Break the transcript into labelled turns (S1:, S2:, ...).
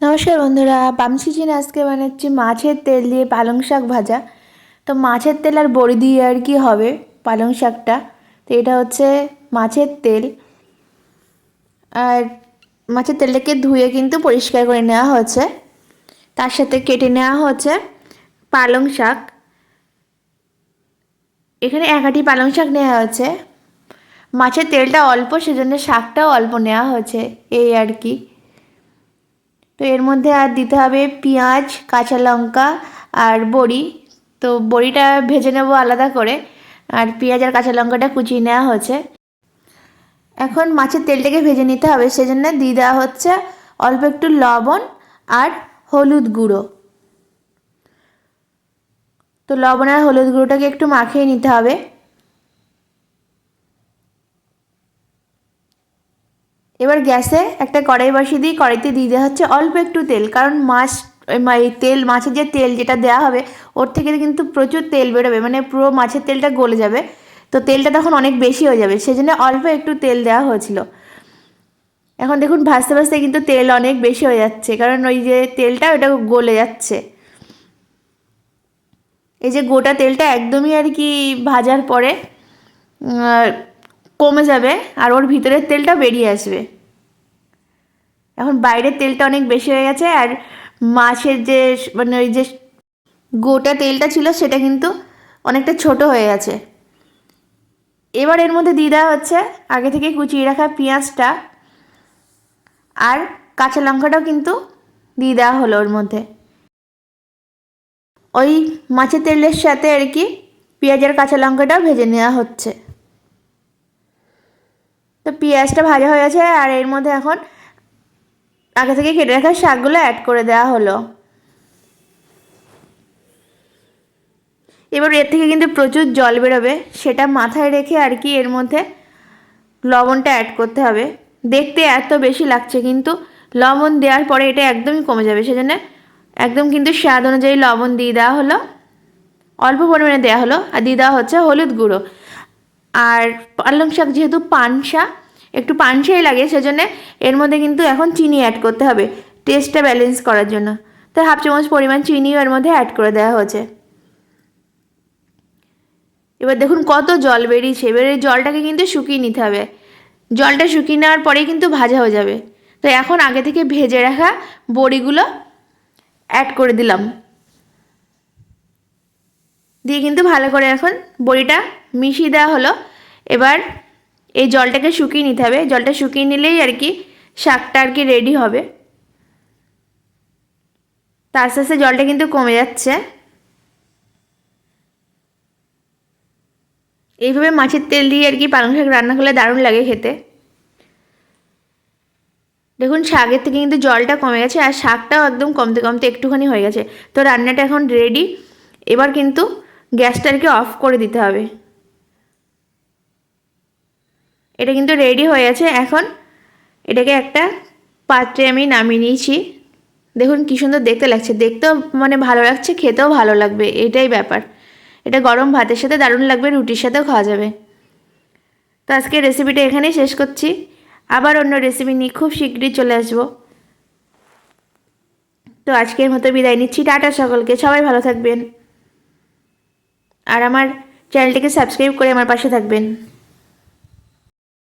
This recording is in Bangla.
S1: নমস্কার বন্ধুরা পামসি চিন আজকে বানাচ্ছি মাছের তেল দিয়ে পালং শাক ভাজা। তো মাছের তেল আর বড়ি দিয়ে আর কি হবে পালং শাকটা? তো এটা হচ্ছে মাছের তেল। আর মাছের তেলটাকে ধুয়ে কিন্তু পরিষ্কার করে নেওয়া হচ্ছে। তার সাথে কেটে নেওয়া হচ্ছে পালং শাক। এখানে একাটি পালং শাক নেওয়া হয়েছে। মাছের তেলটা অল্প, সেজন্য শাকটাও অল্প নেওয়া হয়েছে, এই আর কি। তো এর মধ্যে আর দিতে হবে পেঁয়াজ, কাঁচা লঙ্কা আর বড়ি। তো বড়িটা ভেজে নেব আলাদা করে। আর পেঁয়াজ আর কাঁচা লঙ্কাটা কুচিয়ে নেওয়া হয়েছে। এখন মাছের তেলটাকে ভেজে নিতে হবে, সেজন্য দিয়ে দেওয়া হচ্ছে অল্প একটু লবণ আর হলুদ গুঁড়ো। তো লবণ আর হলুদ গুঁড়োটাকে একটু মাখিয়ে নিতে হবে। এবার গ্যাসে একটা কড়াই বসিয়ে দিয়ে কড়াইতে দিয়ে দেওয়া হচ্ছে অল্প একটু তেল, কারণ মাছ এই তেল, মাছের যে তেল যেটা দেওয়া হবে, ওর থেকে কিন্তু প্রচুর তেল বেরোবে মানে পুরো মাছের তেলটা গলে যাবে। তো তেলটা তখন অনেক বেশি হয়ে যাবে, সেজন্য অল্প একটু তেল দেওয়া হয়েছিল। এখন দেখুন, ভাজতে ভাজতে কিন্তু তেল অনেক বেশি হয়ে যাচ্ছে, কারণ ওই যে তেলটা ওটা গলে যাচ্ছে। এই যে গোটা তেলটা একদমই আর কি ভাজার পরে কমে যাবে, আর ওর ভিতরের তেলটা বেরিয়ে আসবে। এখন বাইরের তেলটা অনেক বেশি হয়ে গেছে, আর মাছের যে মানে ওই যে গোটা তেলটা ছিল সেটা কিন্তু অনেকটা ছোট হয়ে গেছে। এবার এর মধ্যে দিয়ে দেওয়া হচ্ছে আগে থেকে কুচিয়ে রাখা পেঁয়াজটা, আর কাঁচা লঙ্কাটাও কিন্তু দিয়ে দেওয়া হলো ওর মধ্যে। ওই মাছের তেলের সাথে আর কি পেঁয়াজের কাঁচা লঙ্কাটাও ভেজে নেওয়া হচ্ছে। তো পেঁয়াজটা ভাজা হয়ে গেছে, আর এর মধ্যে এখন আগে থেকে কেটে রাখা শাকগুলো অ্যাড করে দেওয়া হলো। এবার এর থেকে কিন্তু প্রচুর জল বেরোবে, সেটা মাথায় রেখে আর কি এর মধ্যে লবণটা অ্যাড করতে হবে। দেখতে এত বেশি লাগছে কিন্তু লবণ দেওয়ার পরে এটা একদমই কমে যাবে, সেজন্য একদম কিন্তু স্বাদ অনুযায়ী লবণ দিয়ে দেওয়া হলো। অল্প পরিমাণে দেওয়া হলো, আর দিয়ে দেওয়া হচ্ছে হলুদ গুঁড়ো। আর পালং শাক যেহেতু পানসা একটু পানসাই লাগে, সেজন্য এর মধ্যে কিন্তু এখন চিনি অ্যাড করতে হবে টেস্টটা ব্যালেন্স করার জন্য। তো হাফ চামচ পরিমাণ চিনিও এর মধ্যে অ্যাড করে দেওয়া হয়েছে। এবার দেখুন কত জল বেরিয়েছে, এবার এই জলটাকে কিন্তু শুকিয়ে নিতে হবে। জলটা শুকিয়ে নেওয়ার পরেই কিন্তু ভাজা হয়ে যাবে। তো এখন আগে থেকে ভেজে রাখা বড়িগুলো অ্যাড করে দিলাম। দিয়ে কিন্তু ভালো করে এখন বড়িটা মিশিয়ে দেওয়া হলো। এবার এই জলটাকে শুকিয়ে নিতে হবে। জলটা শুকিয়ে নিলেই আর কি শাকটা আর কি রেডি হবে। তার আস্তে আস্তে জলটা কিন্তু কমে যাচ্ছে। এইভাবে মাছের তেল দিয়ে আর কি পালং শাক রান্না করলে দারুণ লাগে খেতে। দেখুন, শাকের থেকে কিন্তু জলটা কমে গেছে আর শাকটাও একদম কমতে কমতে একটুখানি হয়ে গেছে। তো রান্নাটা এখন রেডি এবার কিন্তু গ্যাসটা আর কি অফ করে দিতে হবে। এটা কিন্তু রেডি হয়ে আছে এখন এটাকে একটা পাত্রে আমি নামিয়ে নিয়েছি। দেখুন কী সুন্দর দেখতে লাগছে। দেখতেও মানে ভালো লাগছে, খেতেও ভালো লাগবে। এটাই ব্যাপার। এটা গরম ভাতের সাথে দারুণ লাগবে, রুটির সাথেও খাওয়া যাবে। তো আজকে রেসিপিটা এখানেই শেষ করছি। আবার অন্য রেসিপি নিয়ে খুব শীঘ্রই চলে আসব। তো আজকের মতো বিদায় নিচ্ছি। টাটা সকলকে। সবাই ভালো থাকবেন। আর আমার চ্যানেলটিকে সাবস্ক্রাইব করে আমার পাশে থাকবেন।